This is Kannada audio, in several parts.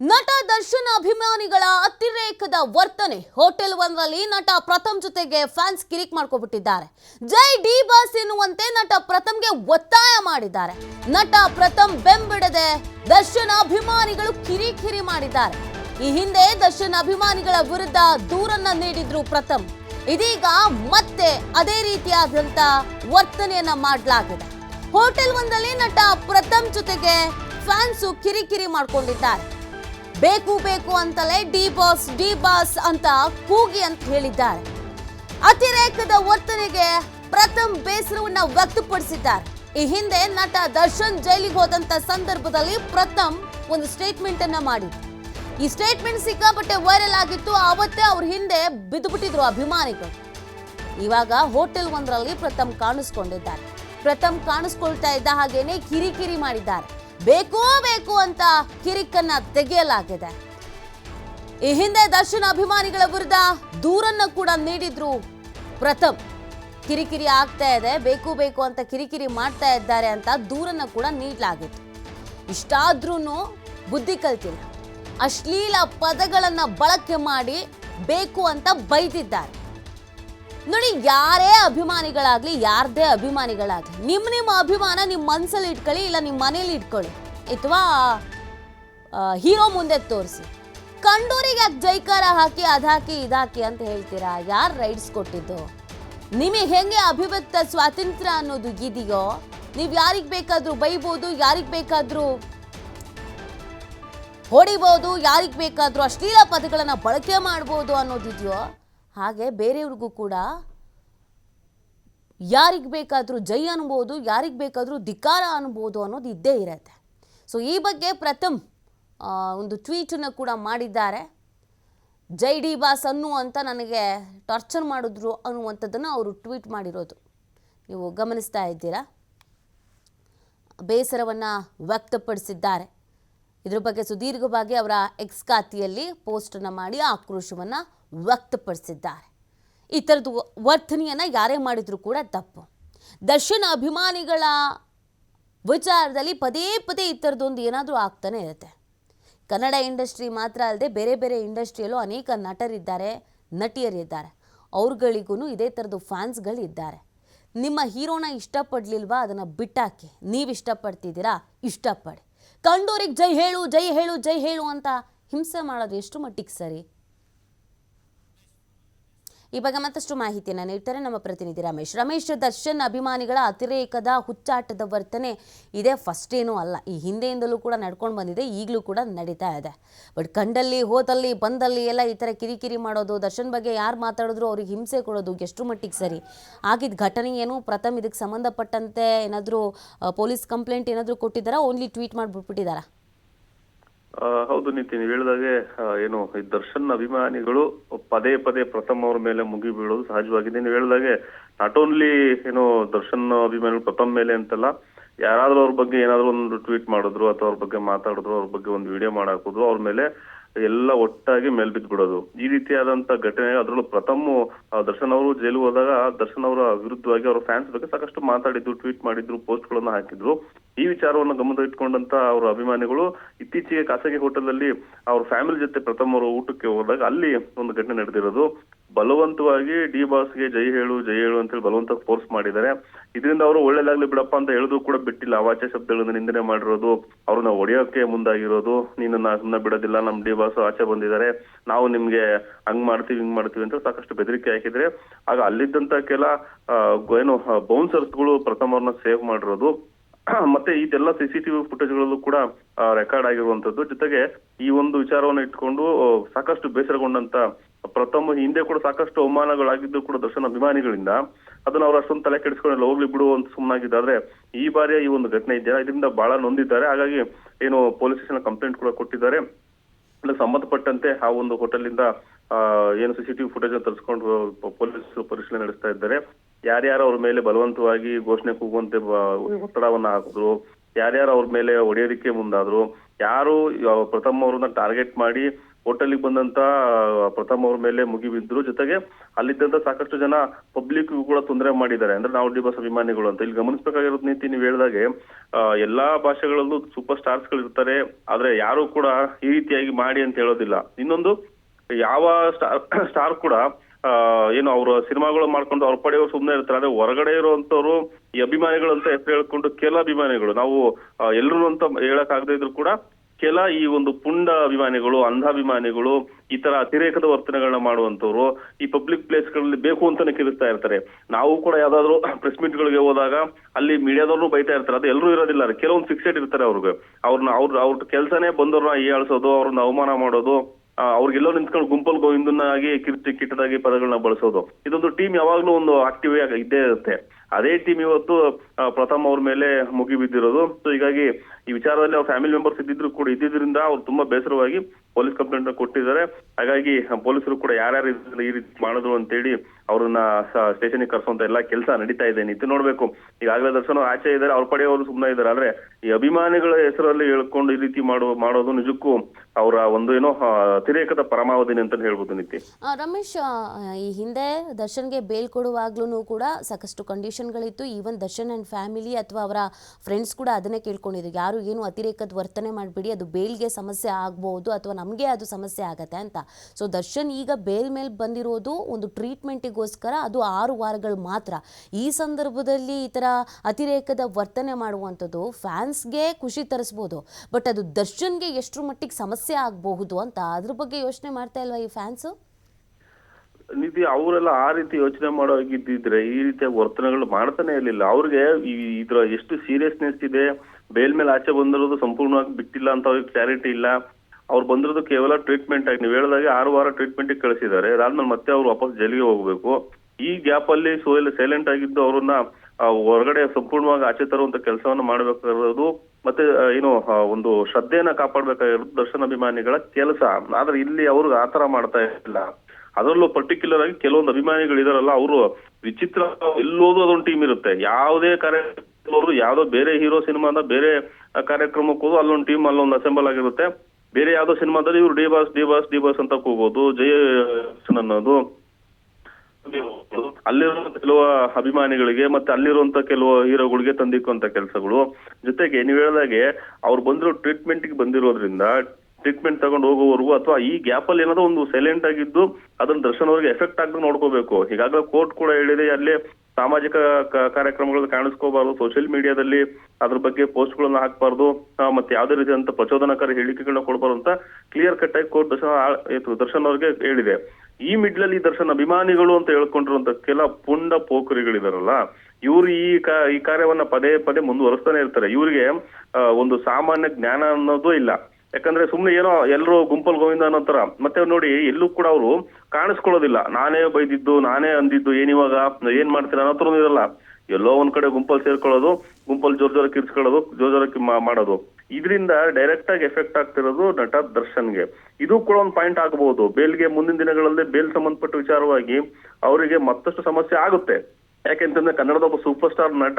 ನಟ ದರ್ಶನ್ ಅಭಿಮಾನಿಗಳ ಅತಿರೇಕದ ವರ್ತನೆ. ಹೋಟೆಲ್ ಒಂದರಲ್ಲಿ ನಟ ಪ್ರಥಮ್ ಜೊತೆಗೆ ಫ್ಯಾನ್ಸ್ ಕಿರಿಕ್ ಮಾಡ್ಕೊಬಿಟ್ಟಿದ್ದಾರೆ. ಜೈ ಡಿ ಬಾಸ್ ಎನ್ನುವಂತೆ ನಟ ಪ್ರಥಮ್ಗೆ ಒತ್ತಾಯ ಮಾಡಿದ್ದಾರೆ. ನಟ ಪ್ರಥಮ್ ಬೆಂಬಿಡದೆ ದರ್ಶನ್ ಅಭಿಮಾನಿಗಳು ಕಿರಿಕಿರಿ ಮಾಡಿದ್ದಾರೆ. ಈ ಹಿಂದೆ ದರ್ಶನ್ ಅಭಿಮಾನಿಗಳ ವಿರುದ್ಧ ದೂರನ್ನ ನೀಡಿದ್ರು ಪ್ರಥಮ್. ಇದೀಗ ಮತ್ತೆ ಅದೇ ರೀತಿಯಾದಂತ ವರ್ತನೆಯನ್ನ ಮಾಡಲಾಗಿದೆ. ಹೋಟೆಲ್ ಒಂದರಲ್ಲಿ ನಟ ಪ್ರಥಮ್ ಜೊತೆಗೆ ಫ್ಯಾನ್ಸು ಕಿರಿಕಿರಿ ಮಾಡ್ಕೊಂಡಿದ್ದಾರೆ. ಬೇಕು ಬೇಕು ಅಂತಲೇ ಡಿ ಬಾಸ್ ಡಿ ಬಾಸ್ ಅಂತ ಕೂಗಿ ಅಂತ ಹೇಳಿದ್ದಾರೆ. ಅತಿರೇಕದ ವರ್ತನೆಗೆ ಪ್ರಥಮ್ ಬೇಸರವನ್ನ ವ್ಯಕ್ತಪಡಿಸಿದ್ದಾರೆ. ಈ ಹಿಂದೆ ನಟ ದರ್ಶನ್ ಜೈಲಿಗೆ ಹೋದಂತ ಸಂದರ್ಭದಲ್ಲಿ ಪ್ರಥಮ್ ಒಂದು ಸ್ಟೇಟ್ಮೆಂಟ್ ಅನ್ನ ಮಾಡಿದ್ರು. ಈ ಸ್ಟೇಟ್ಮೆಂಟ್ ಸಿಕ್ಕಾಪಟ್ಟೆ ವೈರಲ್ ಆಗಿತ್ತು, ಆವತ್ತೇ ಅವ್ರ ಹಿಂದೆ ಬಿದ್ದುಬಿಟ್ಟಿದ್ರು ಅಭಿಮಾನಿಗಳು. ಇವಾಗ ಹೋಟೆಲ್ ಒಂದರಲ್ಲಿ ಪ್ರಥಮ್ ಕಾಣಿಸ್ಕೊಂಡಿದ್ದಾರೆ. ಪ್ರಥಮ್ ಕಾಣಿಸ್ಕೊಳ್ತಾ ಇದ್ದ ಹಾಗೇನೆ ಕಿರಿಕಿರಿ ಮಾಡಿದ್ದಾರೆ. ಬೇಕೋ ಬೇಕು ಅಂತ ಕಿರಿಕನ್ನ ತೆಗೆಯಲಾಗಿದೆ. ಈ ಹಿಂದೆ ದರ್ಶನ್ ಅಭಿಮಾನಿಗಳ ವಿರುದ್ಧ ದೂರನ್ನ ಕೂಡ ನೀಡಿದ್ರು ಪ್ರಥಮ್. ಕಿರಿಕಿರಿ ಆಗ್ತಾ ಇದೆ, ಬೇಕು ಬೇಕು ಅಂತ ಕಿರಿಕಿರಿ ಮಾಡ್ತಾ ಇದ್ದಾರೆ ಅಂತ ದೂರನ್ನ ಕೂಡ ನೀಡಲಾಗಿತ್ತು. ಇಷ್ಟಾದ್ರೂ ಬುದ್ಧಿ ಕಲ್ತಿಲ್ಲ. ಅಶ್ಲೀಲ ಪದಗಳನ್ನ ಬಳಕೆ ಮಾಡಿ ಬೇಕು ಅಂತ ಬೈದಿದ್ದಾರೆ. ನೋಡಿ, ಯಾರೇ ಅಭಿಮಾನಿಗಳಾಗ್ಲಿ, ಯಾರದೇ ಅಭಿಮಾನಿಗಳಾಗ್ಲಿ ನಿಮ್ಮ ನಿಮ್ಮ ಅಭಿಮಾನ ನಿಮ್ಮ ಮನ್ಸಲ್ಲಿ ಇಟ್ಕೊಳ್ಳಿ, ಇಲ್ಲ ನಿಮ್ಮ ಮನೇಲಿ ಇಟ್ಕೊಳ್ಳಿ. ಅಥವಾ ಹೀರೋ ಮುಂದೆ ತೋರಿಸಿ. ಕಂಡೂರಿಗೆ ಯಾಕೆ ಜೈಕಾರ ಹಾಕಿ ಅದಾಕಿ ಇದಾಕಿ ಅಂತ ಹೇಳ್ತೀರಾ? ಯಾರು ರೈಡ್ಸ್ ಕೊಟ್ಟಿದ್ದು? ನಿಮಗೆ ಹೆಂಗೆ ಅಭಿವ್ಯಕ್ತ ಸ್ವಾತಂತ್ರ್ಯ ಅನ್ನೋದು ಇದೆಯೋ, ನೀವು ಯಾರಿಗೆ ಬೇಕಾದರೂ ಬೈಬೋದು, ಯಾರಿಗೆ ಬೇಕಾದರೂ ಹೊಡಿಬೋದು, ಯಾರಿಗೆ ಬೇಕಾದರೂ ಅಶ್ಲೀಲ ಪದಗಳನ್ನು ಬಳಕೆ ಮಾಡ್ಬೋದು ಅನ್ನೋದಿದೆಯೋ ಹಾಗೆ ಬೇರೆಯವ್ರಿಗೂ ಕೂಡ ಯಾರಿಗೆ ಬೇಕಾದರೂ ಜೈ ಅನ್ಬೋದು, ಯಾರಿಗೆ ಬೇಕಾದರೂ ಧಿಕ್ಕಾರ ಅನ್ಬೋದು ಅನ್ನೋದು ಇದ್ದೇ ಇರತ್ತೆ. ಸೊ ಈ ಬಗ್ಗೆ ಪ್ರಥಮ್ ಒಂದು ಟ್ವೀಟನ್ನು ಕೂಡ ಮಾಡಿದ್ದಾರೆ. ಜೈ ಡಿ ಬಾಸ್ ಅನ್ನು ಅಂತ ನನಗೆ ಟಾರ್ಚರ್ ಮಾಡಿದ್ರು ಅನ್ನುವಂಥದ್ದನ್ನು ಅವರು ಟ್ವೀಟ್ ಮಾಡಿರೋದು. ನೀವು ಗಮನಿಸ್ತಾ ಇದ್ದೀರಾ? ಬೇಸರವನ್ನು ವ್ಯಕ್ತಪಡಿಸಿದ್ದಾರೆ. ಇದ್ರ ಬಗ್ಗೆ ಸುದೀರ್ಘವಾಗಿ ಅವರ ಎಕ್ಸ್ ಖಾತೆಯಲ್ಲಿ ಪೋಸ್ಟನ್ನು ಮಾಡಿ ಆಕ್ರೋಶವನ್ನು ವ್ಯಕ್ತಪಡಿಸಿದ್ದಾರೆ. ಈ ಥರದ್ದು ವರ್ತನೆಯನ್ನು ಯಾರೇ ಮಾಡಿದರೂ ಕೂಡ ತಪ್ಪು. ದರ್ಶನ ಅಭಿಮಾನಿಗಳ ವಿಚಾರದಲ್ಲಿ ಪದೇ ಪದೇ ಈ ಥರದ್ದೊಂದು ಏನಾದರೂ ಆಗ್ತಾನೆ ಇರುತ್ತೆ. ಕನ್ನಡ ಇಂಡಸ್ಟ್ರಿ ಮಾತ್ರ ಅಲ್ಲದೆ ಬೇರೆ ಬೇರೆ ಇಂಡಸ್ಟ್ರಿಯಲ್ಲೂ ಅನೇಕ ನಟರಿದ್ದಾರೆ, ನಟಿಯರಿದ್ದಾರೆ. ಅವ್ರುಗಳಿಗೂ ಇದೇ ಥರದ್ದು ಫ್ಯಾನ್ಸ್ಗಳಿದ್ದಾರೆ. ನಿಮ್ಮ ಹೀರೋನ ಇಷ್ಟಪಡಲಿಲ್ವಾ? ಅದನ್ನು ಬಿಟ್ಟಾಕಿ. ನೀವು ಇಷ್ಟಪಡ್ತಿದ್ದೀರಾ? ಇಷ್ಟಪಡಿ. ಕಂಡೋರಿಗೆ ಜೈ ಹೇಳು ಜೈ ಹೇಳು ಜೈ ಹೇಳು ಅಂತ ಹಿಂಸೆ ಮಾಡೋದು ಎಷ್ಟು ಮಟ್ಟಿಗೆ ಸರಿ? ಈ ಬಗ್ಗೆ ಮತ್ತಷ್ಟು ಮಾಹಿತಿಯನ್ನು ನೀಡ್ತಾರೆ ನಮ್ಮ ಪ್ರತಿನಿಧಿ ರಮೇಶ್. ರಮೇಶ್, ದರ್ಶನ್ ಅಭಿಮಾನಿಗಳ ಅತಿರೇಕದ ಹುಚ್ಚಾಟದ ವರ್ತನೆ ಇದೇ. ಫಸ್ಟ್ ಏನೂ ಅಲ್ಲ, ಈ ಹಿಂದೆಯಿಂದಲೂ ಕೂಡ ನಡ್ಕೊಂಡು ಬಂದಿದೆ, ಈಗಲೂ ಕೂಡ ನಡೀತಾ ಇದೆ. ಬಟ್ ಕಂಡಲ್ಲಿ, ಹೋದಲ್ಲಿ, ಬಂದಲ್ಲಿ ಎಲ್ಲ ಈ ಥರ ಕಿರಿಕಿರಿ ಮಾಡೋದು, ದರ್ಶನ್ ಬಗ್ಗೆ ಯಾರು ಮಾತಾಡಿದ್ರು ಅವ್ರಿಗೆ ಹಿಂಸೆ ಕೊಡೋದು ಎಷ್ಟು ಮಟ್ಟಿಗೆ ಸರಿ? ಆಗಿದ್ದ ಘಟನೆ ಏನು? ಪ್ರಥಮ ಇದಕ್ಕೆ ಸಂಬಂಧಪಟ್ಟಂತೆ ಏನಾದರೂ ಪೊಲೀಸ್ ಕಂಪ್ಲೇಂಟ್ ಏನಾದರೂ ಕೊಟ್ಟಿದ್ದಾರಾ? ಓನ್ಲಿ ಟ್ವೀಟ್ ಮಾಡಿಬಿಟ್ಬಿಟ್ಟಿದ್ದಾರಾ? ಹೌದು ನಿತಿನ್ ಹೇಳಿದಾಗೆ ಏನು, ಈ ದರ್ಶನ್ ಅಭಿಮಾನಿಗಳು ಪದೇ ಪದೇ ಪ್ರಥಮ್ ಅವ್ರ ಮೇಲೆ ಮುಗಿ ಬೀಳೋದು ಸಹಜವಾಗಿದೆ. ನೀವು ಹೇಳಿದಾಗೆ ನಾಟ್ ಓನ್ಲಿ ಏನು, ದರ್ಶನ್ ಅಭಿಮಾನಿಗಳು ಪ್ರಥಮ್ ಮೇಲೆ ಅಂತಲ್ಲ, ಯಾರಾದ್ರೂ ಅವ್ರ ಬಗ್ಗೆ ಏನಾದ್ರು ಒಂದು ಟ್ವೀಟ್ ಮಾಡಿದ್ರು ಅಥವಾ ಅವ್ರ ಬಗ್ಗೆ ಮಾತಾಡಿದ್ರು, ಅವ್ರ ಬಗ್ಗೆ ಒಂದು ವಿಡಿಯೋ ಮಾಡಾಕಿದ್ರು ಅವ್ರ ಮೇಲೆ ಎಲ್ಲ ಒಟ್ಟಾಗಿ ಮೇಲ್ ಬಿದ್ದು ಬಿಡೋದು ಈ ರೀತಿಯಾದಂತ ಘಟನೆ, ಅದರಲ್ಲೂ ಪ್ರಥಮ ದರ್ಶನ್ ಅವರು ಜೈಲು ಹೋದಾಗ ದರ್ಶನ್ ಅವರ ವಿರುದ್ಧವಾಗಿ ಅವರ ಫ್ಯಾನ್ಸ್ ಬಗ್ಗೆ ಸಾಕಷ್ಟು ಮಾತಾಡಿದ್ರು ಟ್ವೀಟ್ ಮಾಡಿದ್ರು ಪೋಸ್ಟ್ ಗಳನ್ನ ಹಾಕಿದ್ರು. ಈ ವಿಚಾರವನ್ನು ಗಮನ ಇಟ್ಕೊಂಡಂತ ಅವರ ಅಭಿಮಾನಿಗಳು ಇತ್ತೀಚೆಗೆ ಖಾಸಗಿ ಹೋಟೆಲ್ ಅಲ್ಲಿ ಅವ್ರ ಫ್ಯಾಮಿಲಿ ಜೊತೆ ಪ್ರಥಮ ಅವರು ಊಟಕ್ಕೆ ಹೋದಾಗ ಅಲ್ಲಿ ಒಂದು ಘಟನೆ ನಡೆದಿರೋದು. ಬಲವಂತವಾಗಿ ಡಿ ಬಾಸ್ಗೆ ಜೈ ಹೇಳು ಜೈ ಹೇಳು ಅಂತೇಳಿ ಬಲವಂತ ಫೋರ್ಸ್ ಮಾಡಿದ್ದಾರೆ. ಇದರಿಂದ ಅವರು ಒಳ್ಳೇದಾಗ್ಲಿ ಬಿಡಪ್ಪ ಅಂತ ಹೇಳಿದ್ರು ಕೂಡ ಬಿಟ್ಟಿಲ್ಲ. ಅವಾಚ್ಯ ಶಬ್ದಗಳನ್ನ ನಿಂದನೆ ಮಾಡಿರೋದು, ಅವ್ರನ್ನ ಒಡೆಯೋಕೆ ಮುಂದಾಗಿರೋದು, ನೀನು ಅದನ್ನ ಬಿಡೋದಿಲ್ಲ, ನಮ್ ಡಿ ಬಾಸ್ ಆಚೆ ಬಂದಿದ್ದಾರೆ, ನಾವು ನಿಮ್ಗೆ ಹಂಗ್ ಮಾಡ್ತೀವಿ, ಹಿಂಗ್ ಮಾಡ್ತೀವಿ ಅಂತ ಸಾಕಷ್ಟು ಬೆದರಿಕೆ ಹಾಕಿದ್ರೆ. ಆಗ ಅಲ್ಲಿದ್ದಂತ ಕೆಲ ಏನು ಬೌನ್ಸರ್ಸ್ಗಳು ಪ್ರಥಮ ಅವ್ರನ್ನ ಸೇವ್ ಮಾಡಿರೋದು. ಮತ್ತೆ ಇದೆಲ್ಲ ಸಿಸಿಟಿವಿ ಫುಟೇಜ್ಗಳಲ್ಲೂ ಕೂಡ ರೆಕಾರ್ಡ್ ಆಗಿರುವಂತದ್ದು ಜೊತೆಗೆ ಈ ಒಂದು ವಿಚಾರವನ್ನು ಇಟ್ಕೊಂಡು ಸಾಕಷ್ಟು ಬೇಸರಗೊಂಡಂತ ಪ್ರಥಮ ಹಿಂದೆ ಕೂಡ ಸಾಕಷ್ಟು ಅವಮಾನಗಳಾಗಿದ್ದು ಕೂಡ ದರ್ಶನ ಅಭಿಮಾನಿಗಳಿಂದ ಅದನ್ನ ಅವ್ರು ಅಷ್ಟೊಂದು ತಲೆ ಕೆಡಿಸ್ಕೊಂಡಿಲ್ಲ ಹೋಗ್ಲಿ ಬಿಡು ಅಂತ ಸುಮ್ಮನಾಗಿದ್ದಾದ್ರೆ ಈ ಬಾರಿಯ ಈ ಒಂದು ಘಟನೆ ಇದೆಯಾ? ಇದರಿಂದ ಬಹಳ ನೊಂದಿದ್ದಾರೆ. ಹಾಗಾಗಿ ಏನು ಪೊಲೀಸ್ ಸ್ಟೇಷನ್ ಕಂಪ್ಲೇಂಟ್ ಕೂಡ ಕೊಟ್ಟಿದ್ದಾರೆ. ಸಂಬಂಧಪಟ್ಟಂತೆ ಆ ಒಂದು ಹೋಟೆಲ್ ಇಂದ ಏನು ಸಿಸಿಟಿವಿ ಫುಟೇಜ್ ತರಿಸ್ಕೊಂಡು ಪೊಲೀಸ್ ಪರಿಶೀಲನೆ ನಡೆಸ್ತಾ ಇದ್ದಾರೆ. ಯಾರ್ಯಾರು ಅವ್ರ ಮೇಲೆ ಬಲವಂತವಾಗಿ ಘೋಷಣೆ ಕೂಗುವಂತೆ ಒತ್ತಡವನ್ನ ಹಾಕಿದ್ರು, ಯಾರ್ಯಾರು ಅವ್ರ ಮೇಲೆ ಹೊಡೆಯೋದಕ್ಕೆ ಮುಂದಾದ್ರು, ಯಾರು ಪ್ರಥಮ್ ಅವ್ರನ್ನ ಟಾರ್ಗೆಟ್ ಮಾಡಿ ಹೋಟೆಲ್ಗೆ ಬಂದಂತ ಪ್ರಥಮ್ ಅವ್ರ ಮೇಲೆ ಮುಗಿಬಿದ್ರು ಜೊತೆಗೆ ಅಲ್ಲಿದ್ದಂತ ಸಾಕಷ್ಟು ಜನ ಪಬ್ಲಿಕ್ ಕೂಡ ತೊಂದರೆ ಮಾಡಿದ್ದಾರೆ. ಅಂದ್ರೆ ನಾವು ಡಿ ಬಾಸ್ ಅಭಿಮಾನಿಗಳು ಅಂತ. ಇಲ್ಲಿ ಗಮನಿಸಬೇಕಾಗಿರೋದು ನೀತಿ ನೀವು ಹೇಳಿದಾಗೆ ಎಲ್ಲಾ ಭಾಷೆಗಳಲ್ಲೂ ಸೂಪರ್ ಸ್ಟಾರ್ಸ್ಗಳು ಇರ್ತಾರೆ. ಆದ್ರೆ ಯಾರು ಕೂಡ ಈ ರೀತಿಯಾಗಿ ಮಾಡಿ ಅಂತ ಹೇಳೋದಿಲ್ಲ. ಇನ್ನೊಂದು, ಯಾವ ಸ್ಟಾರ್ ಸ್ಟಾರ್ ಕೂಡ ಏನು ಅವ್ರ ಸಿನಿಮಾಗಳು ಮಾಡ್ಕೊಂಡು ಅವ್ರ ಪಡೆಯವರು ಸುಮ್ಮನೆ ಇರ್ತಾರೆ. ಆದ್ರೆ ಹೊರಗಡೆ ಇರುವಂತವ್ರು ಈ ಅಭಿಮಾನಿಗಳು ಅಂತ ಹೆಸರು ಹೇಳ್ಕೊಂಡು ಕೆಲ ಅಭಿಮಾನಿಗಳು. ನಾವು ಎಲ್ಲರೂ ಅಂತ ಹೇಳಕ್ ಆಗದೆ ಇದ್ರು ಕೂಡ ಕೆಲ ಈ ಒಂದು ಪುಂಡ ಅಭಿಮಾನಿಗಳು ಅಂಧಾಭಿಮಾನಿಗಳು ಈ ತರ ಅತಿರೇಕದ ವರ್ತನೆಗಳನ್ನ ಮಾಡುವಂತವ್ರು ಈ ಪಬ್ಲಿಕ್ ಪ್ಲೇಸ್ಗಳಲ್ಲಿ ಬೇಕು ಅಂತಾನೆ ಕಿರಿಸ್ತಾ ಇರ್ತಾರೆ. ನಾವು ಕೂಡ ಯಾವ್ದಾದ್ರು ಪ್ರೆಸ್ ಮೀಟ್ ಗಳಿಗೆ ಹೋದಾಗ ಅಲ್ಲಿ ಮೀಡಿಯಾದವ್ರು ಬೈತಾ ಇರ್ತಾರೆ. ಅದು ಎಲ್ಲರೂ ಇರೋದಿಲ್ಲ ಕೆಲವೊಂದು ಫಿಕ್ಸೆಡ್ ಇರ್ತಾರೆ ಅವ್ರಿಗೆ. ಅವ್ರನ್ನ ಅವ್ರ ಅವ್ರ ಕೆಲಸನೇ ಬಂದವ್ರನ್ನ ಹೀಯಾಳ್ಸೋದು ಅವ್ರನ್ನ ಅವಮಾನ ಮಾಡೋದು ಅವ್ರಿಗೆಲ್ಲ ನಿಂತ್ಕೊಂಡು ಗುಂಪಲ್ ಗೋವಿಂದನಾಗಿ ಕಿರ್ಚಿ ಕಿಟ್ಟದಾಗಿ ಪದಗಳನ್ನ ಬಳಸೋದು. ಇದೊಂದು ಟೀಮ್ ಯಾವಾಗ್ಲೂ ಒಂದು ಆಕ್ಟಿವ್ ಆಗಿ ಇದ್ದೇ ಇರುತ್ತೆ. ಅದೇ ಟೀಮ್ ಇವತ್ತು ಪ್ರಥಮ್ ಅವ್ರ ಮೇಲೆ ಮುಗಿಬಿದ್ದಿರೋದು. ಸೊ ಹೀಗಾಗಿ ಈ ವಿಚಾರದಲ್ಲಿ ಅವ್ರ ಫ್ಯಾಮಿಲಿ ಮೆಂಬರ್ಸ್ ಇದ್ದಿದ್ರು ಕೂಡ ಇದ್ದಿದ್ರಿಂದ ಅವ್ರು ತುಂಬಾ ಬೇಸರವಾಗಿ ಪೊಲೀಸ್ ಕಂಪ್ಲೇಂಟ್ ಕೊಟ್ಟಿದ್ದಾರೆ. ಹಾಗಾಗಿ ಪೊಲೀಸರು ಕೂಡ ಯಾರ್ಯಾರು ಈ ರೀತಿ ಮಾಡಿದ್ರು ಅಂತೇಳಿ ಅವ್ರನ್ನ ಸ್ಟೇಷನ್ಗೆ ಕರ್ಸುವಂತ ಎಲ್ಲಾ ಕೆಲಸ ನಡೀತಾ ಇದೆ. ನಿಂತು ನೋಡ್ಬೇಕು. ಈಗಾಗಲೇ ದರ್ಶನ ಆಚೆ ಇದ್ದಾರೆ. ಅವ್ರ ಪಡೆಯವರು ಸುಮ್ಮನೆ ಇದ್ದಾರೆ. ಆದ್ರೆ ಈ ಅಭಿಮಾನಿಗಳ ಹೆಸರಲ್ಲಿ ಹೇಳ್ಕೊಂಡು ಈ ರೀತಿ ಮಾಡೋ, ಮಾಡೋದು ನಿಜಕ್ಕೂ ಅವರ ಒಂದು ಏನೋ ಅತಿರೇಕದ ಪರಮಾವಧಿನಿ ಅಂತ ಹೇಳ್ಬೋದು ನಿತ್ಯ. ರಮೇಶ್ ಈ ಹಿಂದೆ ದರ್ಶನ್ಗೆ ಬೇಲ್ ಕೊಡುವಾಗ್ಲೂ ಕೂಡ ಸಾಕಷ್ಟು ಕಂಡೀಷನ್ ಗಳಿತ್ತು ಈವನ್ ದರ್ಶನ್ ಅಂಡ್ ಫ್ಯಾಮಿಲಿ ಅಥವಾ ಅವರ ಫ್ರೆಂಡ್ಸ್ ಕೂಡ ಅದನ್ನೇ ಕೇಳ್ಕೊಂಡಿದ್ರು. ಯಾರು ಏನು ಅತಿರೇಕದ ವರ್ತನೆ ಮಾಡಬೇಡಿ, ಅದು ಬೇಲ್ಗೆ ಸಮಸ್ಯೆ ಆಗ್ಬೋದು ಅಥವಾ ನಮಗೆ ಅದು ಸಮಸ್ಯೆ ಆಗತ್ತೆ ಅಂತ. ಸೊ ದರ್ಶನ್ ಈಗ ಬೇಲ್ ಮೇಲೆ ಬಂದಿರೋದು ಒಂದು ಟ್ರೀಟ್ಮೆಂಟಿಗೋಸ್ಕರ ಅದು ಆರು ವಾರಗಳು ಮಾತ್ರ. ಈ ಸಂದರ್ಭದಲ್ಲಿ ಈ ಥರ ಅತಿರೇಕದ ವರ್ತನೆ ಮಾಡುವಂಥದ್ದು ಫ್ಯಾನ್ಸ್ಗೆ ಖುಷಿ ತರಿಸ್ಬೋದು. ಬಟ್ ಅದು ದರ್ಶನ್ಗೆ ಎಷ್ಟರ ಮಟ್ಟಿಗೆ ಸಮಸ್ಯೆ ಆಗಬಹುದು ಅಂತ ಅದ್ರ ಬಗ್ಗೆ ಯೋಚನೆ ಮಾಡ್ತಾ ಇಲ್ವಾ ಈ ಫ್ಯಾನ್ಸು? ನಿಧಿ, ಅವರೆಲ್ಲ ಆ ರೀತಿ ಯೋಚನೆ ಮಾಡೋಗಿದ್ದಿದ್ರೆ ಈ ರೀತಿಯ ವರ್ತನೆಗಳು ಮಾಡ್ತಾನೆ ಇರಲಿಲ್ಲ. ಅವ್ರಿಗೆ ಈ ಇದ್ರ ಎಷ್ಟು ಸೀರಿಯಸ್ನೆಸ್ ಇದೆ, ಬೇಲ್ ಮೇಲೆ ಆಚೆ ಬಂದಿರೋದು ಸಂಪೂರ್ಣವಾಗಿ ಬಿಟ್ಟಿಲ್ಲ ಅಂತ ಅವ್ರಿಗೆ ಕ್ಲಾರಿಟಿ ಇಲ್ಲ. ಅವ್ರು ಬಂದಿರೋದು ಕೇವಲ ಟ್ರೀಟ್ಮೆಂಟ್ ಆಗಿ, ನೀವು ಹೇಳಿದಾಗೆ ಆರು ವಾರ ಟ್ರೀಟ್ಮೆಂಟ್ ಕಳಿಸಿದ್ದಾರೆ. ಅದಾದ್ಮೇಲೆ ಮತ್ತೆ ಅವ್ರು ವಾಪಸ್ ಜೈಲಿಗೆ ಹೋಗ್ಬೇಕು. ಈ ಗ್ಯಾಪ್ ಅಲ್ಲಿ ಸೋಯಲ್ ಸೈಲೆಂಟ್ ಆಗಿದ್ದು ಅವ್ರನ್ನ ಹೊರಗಡೆ ಸಂಪೂರ್ಣವಾಗಿ ಆಚೆ ತರುವಂತ ಕೆಲಸವನ್ನು ಮಾಡಬೇಕಾಗಿರೋದು ಮತ್ತೆ ಏನು ಒಂದು ಶ್ರದ್ಧೆಯನ್ನ ಕಾಪಾಡ್ಬೇಕಾಗಿರೋದು ದರ್ಶನ ಅಭಿಮಾನಿಗಳ ಕೆಲಸ. ಆದ್ರೆ ಇಲ್ಲಿ ಅವ್ರು ಆತರ ಮಾಡ್ತಾ ಇಲ್ಲ. ಅದರಲ್ಲೂ ಪರ್ಟಿಕ್ಯುಲರ್ ಆಗಿ ಕೆಲವೊಂದು ಅಭಿಮಾನಿಗಳು ಇದಾರಲ್ಲ, ಅವರು ವಿಚಿತ್ರ ಎಲ್ಲೋದು ಅದೊಂದು ಟೀಮ್ ಇರುತ್ತೆ. ಯಾವುದೇ ಕಾರ್ಯಕ್ರಮ ಯಾವ್ದೋ ಬೇರೆ ಹೀರೋ ಸಿನಿಮಾದ ಬೇರೆ ಕಾರ್ಯಕ್ರಮಕ್ಕೂ ಕಾರ್ಯಕ್ರಮಕ್ಕೆ ಅಲ್ಲೊಂದು ಟೀಮ್ ಅಲ್ಲೊಂದು ಅಸೆಂಬಲ್ ಆಗಿರುತ್ತೆ. ಬೇರೆ ಯಾವ್ದೋ ಸಿನಿಮಾದಲ್ಲಿ ಇವ್ರು D boss D boss D boss ಅಂತ ಕೂಗೋದು ಜಯ ಅನ್ನೋದು ಅಲ್ಲಿರೋ ಕೆಲವು ಅಭಿಮಾನಿಗಳಿಗೆ ಮತ್ತೆ ಅಲ್ಲಿರುವಂತ ಕೆಲವು ಹೀರೋಗಳಿಗೆ ತಂದಿಕ್ಕುವಂತ ಕೆಲಸಗಳು. ಜೊತೆಗೆ ನೀವು ಹೇಳಿದಾಗೆ ಅವ್ರು ಬಂದಿರೋ ಟ್ರೀಟ್ಮೆಂಟ್ಗೆ ಬಂದಿರೋದ್ರಿಂದ ಟ್ರೀಟ್ಮೆಂಟ್ ತಗೊಂಡು ಹೋಗೋವರೆಗೂ ಅಥವಾ ಈ ಗ್ಯಾಪ್ ಅಲ್ಲಿ ಏನಾದ್ರು ಒಂದು ಸೈಲೆಂಟ್ ಆಗಿದ್ದು ಅದನ್ನ ದರ್ಶನ್ ಅವ್ರಿಗೆ ಎಫೆಕ್ಟ್ ಆಗದ ನೋಡ್ಕೋಬೇಕು. ಈಗಾಗಲೇ ಕೋರ್ಟ್ ಕೂಡ ಹೇಳಿದೆ, ಅಲ್ಲಿ ಸಾಮಾಜಿಕ ಕಾರ್ಯಕ್ರಮಗಳನ್ನು ಕಾಣಿಸ್ಕೋಬಾರ್ದು ಸೋಷಿಯಲ್ ಮೀಡಿಯಾದಲ್ಲಿ ಅದ್ರ ಬಗ್ಗೆ ಪೋಸ್ಟ್ ಗಳನ್ನ ಹಾಕ್ಬಾರ್ದು ಮತ್ತೆ ಯಾವುದೇ ರೀತಿಯಂತ ಪ್ರಚೋದನಕಾರಿ ಹೇಳಿಕೆಗಳನ್ನ ಕೊಡಬಾರ್ದು ಅಂತ ಕ್ಲಿಯರ್ ಕಟ್ ಆಗಿ ಕೋರ್ಟ್ ದರ್ಶನ ದರ್ಶನ್ ಅವ್ರಿಗೆ ಹೇಳಿದೆ. ಈ ಮಿಡ್ಲಲ್ಲಿ ದರ್ಶನ್ ಅಭಿಮಾನಿಗಳು ಅಂತ ಹೇಳ್ಕೊಂಡಿರುವಂತ ಕೆಲ ಪುಂಡ ಪೋಕರಿಗಳಿದಾರಲ್ಲ ಇವ್ರು ಈ ಈ ಕಾರ್ಯವನ್ನ ಪದೇ ಪದೇ ಮುಂದುವರಿಸ್ತಾನೆ ಇರ್ತಾರೆ. ಇವರಿಗೆ ಒಂದು ಸಾಮಾನ್ಯ ಜ್ಞಾನ ಅನ್ನೋದು ಇಲ್ಲ. ಯಾಕಂದ್ರೆ ಸುಮ್ಮನೆ ಏನೋ ಎಲ್ಲರೂ ಗುಂಪಲ್ ಗೋವಿಂದ ಅನ್ನೋ ಮತ್ತೆ ನೋಡಿ ಎಲ್ಲೂ ಕೂಡ ಅವರು ಕಾಣಿಸ್ಕೊಳ್ಳೋದಿಲ್ಲ. ನಾನೇ ಬೈದಿದ್ದು, ನಾನೇ ಅಂದಿದ್ದು ಏನಿವಾಗ ಏನ್ ಮಾಡ್ತೀರಾ ಅನ್ನೋ ಇರಲ್ಲ. ಎಲ್ಲೋ ಒಂದ್ ಕಡೆ ಗುಂಪಲ್ ಸೇರ್ಕೊಳ್ಳೋದು, ಗುಂಪಲ್ ಜೋರ್ ಜೋರ ಕಿರ್ಸ್ಕೊಳ್ಳೋದು ಜೋರ್ ಜೋರಕ್ಕೆ ಮಾಡೋದು. ಇದರಿಂದ ಡೈರೆಕ್ಟ್ ಆಗಿ ಎಫೆಕ್ಟ್ ಆಗ್ತಿರೋದು ನಟ ದರ್ಶನ್ಗೆ. ಇದು ಕೂಡ ಒಂದು ಪಾಯಿಂಟ್ ಆಗಬಹುದು ಬೇಲ್ಗೆ ಮುಂದಿನ ದಿನಗಳಲ್ಲಿ ಬೇಲ್ ಸಂಬಂಧಪಟ್ಟ ವಿಚಾರವಾಗಿ ಅವರಿಗೆ ಮತ್ತಷ್ಟು ಸಮಸ್ಯೆ ಆಗುತ್ತೆ. ಯಾಕೆಂತಂದ್ರೆ ಕನ್ನಡದ ಒಬ್ಬ ಸೂಪರ್ ಸ್ಟಾರ್ ನಟ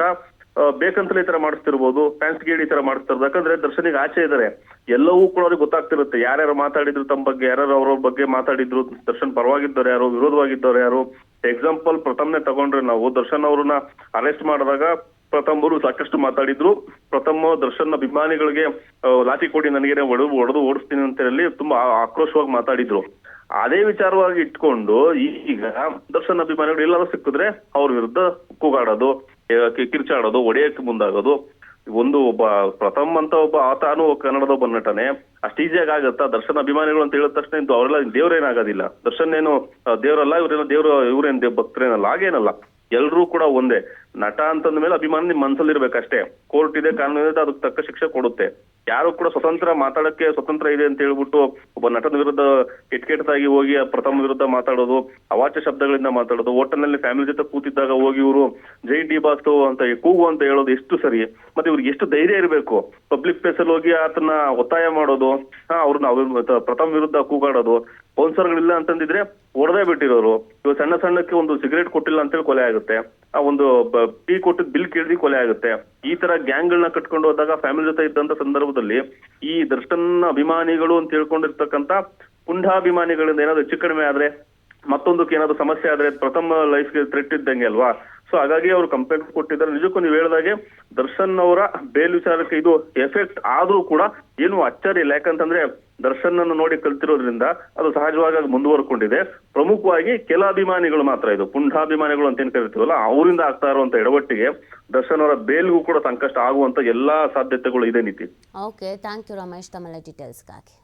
ಬೇಕಂತಲೇ ಈ ತರ ಮಾಡಿಸ್ತಿರ್ಬೋದು ಫ್ಯಾನ್ಸ್ ಗೇಡ್ ಈ ತರ ಮಾಡಿಸ್ತಾರೆ ಯಾಕಂದ್ರೆ ದರ್ಶನಿಗೆ ಆಚೆ ಇದಾರೆ. ಎಲ್ಲವೂ ಕೂಡ ಅವ್ರಿಗೆ ಗೊತ್ತಾಗ್ತಿರುತ್ತೆ. ಯಾರ್ಯಾರು ಮಾತಾಡಿದ್ರು ತಮ್ಮ ಬಗ್ಗೆ, ಯಾರ್ಯಾರು ಅವ್ರ ಬಗ್ಗೆ ಮಾತಾಡಿದ್ರು, ದರ್ಶನ್ ಪರವಾಗಿದ್ದವ್ರು ಯಾರು ವಿರೋಧವಾಗಿದ್ದವ್ರು ಯಾರು. ಎಕ್ಸಾಂಪಲ್ ಪ್ರಥಮ್ನೇ ತಗೊಂಡ್ರೆ ನಾವು, ದರ್ಶನ್ ಅವ್ರನ್ನ ಅರೆಸ್ಟ್ ಮಾಡಿದಾಗ ಪ್ರಥಮ್ ಅವರು ಸಾಕಷ್ಟು ಮಾತಾಡಿದ್ರು. ಪ್ರಥಮ ದರ್ಶನ್ ಅಭಿಮಾನಿಗಳಿಗೆ ಲಾಠಿ ಕೊಡಿ ನನಗೆ ಒಡೆದು ಒಡೆದು ಓಡಿಸ್ತೀನಿ ಅಂತ ಹೇಳಿ ತುಂಬಾ ಆಕ್ರೋಶವಾಗಿ ಮಾತಾಡಿದ್ರು. ಅದೇ ವಿಚಾರವಾಗಿ ಇಟ್ಕೊಂಡು ಈಗ ದರ್ಶನ್ ಅಭಿಮಾನಿಗಳು ಎಲ್ಲಾದ್ರೂ ಸಿಕ್ಕಿದ್ರೆ ಅವ್ರ ವಿರುದ್ಧ ಕೂಗಾಡೋದು ಕಿರ್ಚಾಡೋದು, ಒಡೆಯಕ್ಕೆ ಮುಂದಾಗೋದು. ಒಂದು ಒಬ್ಬ ಪ್ರಥಮ ಅಂತ ಒಬ್ಬ ಆತಾನು ಕನ್ನಡದ ಒಬ್ಬ ನಟನೆ. ಅಷ್ಟು ಈಸಿಯಾಗಿ ಆಗತ್ತಾ? ದರ್ಶನ ಅಭಿಮಾನಿಗಳು ಅಂತ ಹೇಳಿದ ತಕ್ಷಣ ಇದು ಅವರೆಲ್ಲ ದೇವ್ರೇನಾಗೋದಿಲ್ಲ ದರ್ಶನ್ ಏನು ದೇವರಲ್ಲ, ಇವ್ರೇನೋ, ದೇವ್ರ, ಇವ್ರೇನ್ ಭಕ್ತರೇನಲ್ಲ, ಹಾಗೇನಲ್ಲ. ಎಲ್ರೂ ಕೂಡ ಒಂದೇ. ನಟ ಅಂತಂದ ಮೇಲೆ ಅಭಿಮಾನ ನಿಮ್ ಮನ್ಸಲ್ಲಿ ಇರ್ಬೇಕಷ್ಟೇ ಕೋರ್ಟ್ ಇದೆ, ಕಾನೂನು ಇದೆ, ಅದಕ್ಕೆ ತಕ್ಕ ಶಿಕ್ಷೆ ಕೊಡುತ್ತೆ. ಯಾರು ಕೂಡ ಸ್ವತಂತ್ರ ಮಾತಾಡಕ್ಕೆ ಸ್ವತಂತ್ರ ಇದೆ ಅಂತ ಹೇಳ್ಬಿಟ್ಟು ಒಬ್ಬ ನಟನ ವಿರುದ್ಧ ಕೆಟ್ಟ ಕೆಟ್ಟದಾಗಿ ಹೋಗಿ ಪ್ರಥಮ ವಿರುದ್ಧ ಮಾತಾಡೋದು, ಅವಾಚ್ಯ ಶಬ್ದಗಳಿಂದ ಮಾತಾಡೋದು, ಹೋಟೆಲ್ನಲ್ಲಿ ಫ್ಯಾಮಿಲಿ ಜೊತೆ ಕೂತಿದ್ದಾಗ ಹೋಗಿ ಇವರು ಜೈ ಡಿ ಬಾಸ್ತು ಅಂತ ಕೂಗು ಅಂತ ಹೇಳೋದು ಎಷ್ಟು ಸರಿ, ಮತ್ತೆ ಇವ್ರಿಗೆ ಎಷ್ಟು ಧೈರ್ಯ ಇರಬೇಕು? ಪಬ್ಲಿಕ್ ಪ್ಲೇಸ್ ಅಲ್ಲಿ ಹೋಗಿ ಆತನ ಒತ್ತಾಯ ಮಾಡೋದು, ಹಾ, ಅವ್ರನ್ನ ಅವ್ರ ಪ್ರಥಮ ವಿರುದ್ಧ ಕೂಗಾಡೋದು ಸ್ಪಾನ್ಸರ್ಗಳಿಲ್ಲ ಅಂತಂದಿದ್ರೆ ಹೊಡೆದೇ ಬಿಟ್ಟಿರೋರು. ಇವಾಗ ಸಣ್ಣ ಸಣ್ಣಕ್ಕೆ ಒಂದು ಸಿಗರೇಟ್ ಕೊಟ್ಟಿಲ್ಲ ಅಂತೇಳಿ ಕೊಲೆ ಆಗುತ್ತೆ. ಆ ಒಂದು ಟೀ ಕೊಟ್ಟಿದ್ ಬಿಲ್ ಕೇಳಿದ್ರೆ ಕೊಲೆ ಆಗುತ್ತೆ. ಈ ತರ ಗ್ಯಾಂಗ್ ಗಳನ್ನ ಕಟ್ಕೊಂಡು ಹೋದಾಗ ಫ್ಯಾಮಿಲಿ ಜೊತೆ ಇದ್ದಂತ ಸಂದರ್ಭದಲ್ಲಿ ಈ ದರ್ಶನ್ ಅಭಿಮಾನಿಗಳು ಅಂತ ಹೇಳ್ಕೊಂಡಿರ್ತಕ್ಕಂತ ಕುಂಡಾಭಿಮಾನಿಗಳಿಂದ ಏನಾದ್ರು ಹೆಚ್ಚು ಕಡಿಮೆ ಆದ್ರೆ ಮತ್ತೊಂದಕ್ಕೆ ಏನಾದ್ರು ಸಮಸ್ಯೆ ಆದ್ರೆ ಪ್ರಥಮ ಲೈಫ್ಗೆ ಥ್ರೆಟ್ ಇದ್ದಂಗೆ ಅಲ್ವಾ? ಸೊ ಹಾಗಾಗಿ ಅವರು ಕಂಪ್ಲೇಂಟ್ ಕೊಟ್ಟಿದ್ದಾರೆ. ನಿಜಕ್ಕೂ ನೀವು ಹೇಳಿದಾಗೆ ದರ್ಶನ್ ಅವರ ಬೇಲ್ ವಿಚಾರಕ್ಕೆ ಇದು ಎಫೆಕ್ಟ್ ಆದ್ರೂ ಕೂಡ ಏನು ಅಚ್ಚರಿ ಇಲ್ಲ ಯಾಕಂತಂದ್ರೆ ದರ್ಶನ್ ಅನ್ನು ನೋಡಿ ಕಲ್ತಿರೋದ್ರಿಂದ ಅದು ಸಹಜವಾಗಿ ಮುಂದುವರ್ಕೊಂಡಿದೆ. ಪ್ರಮುಖವಾಗಿ ಕೆಲ ಅಭಿಮಾನಿಗಳು ಮಾತ್ರ ಇದು. ಪುಂಡಾಭಿಮಾನಿಗಳು ಅಂತ ಏನ್ ಕರಿತೀವಲ್ಲ, ಅವರಿಂದ ಆಗ್ತಾ ಇರುವಂತ ಎಡವಟ್ಟಿಗೆ ದರ್ಶನ್ ಅವರ ಬೇಲ್ಗೂ ಕೂಡ ಸಂಕಷ್ಟ ಆಗುವಂತ ಎಲ್ಲಾ ಸಾಧ್ಯತೆಗಳು ಇದೆ ನೀತಿ. Okay thank you Ramesh. ತಮ್ಮ ಡೀಟೇಲ್ಸ್ಗಾಗಿ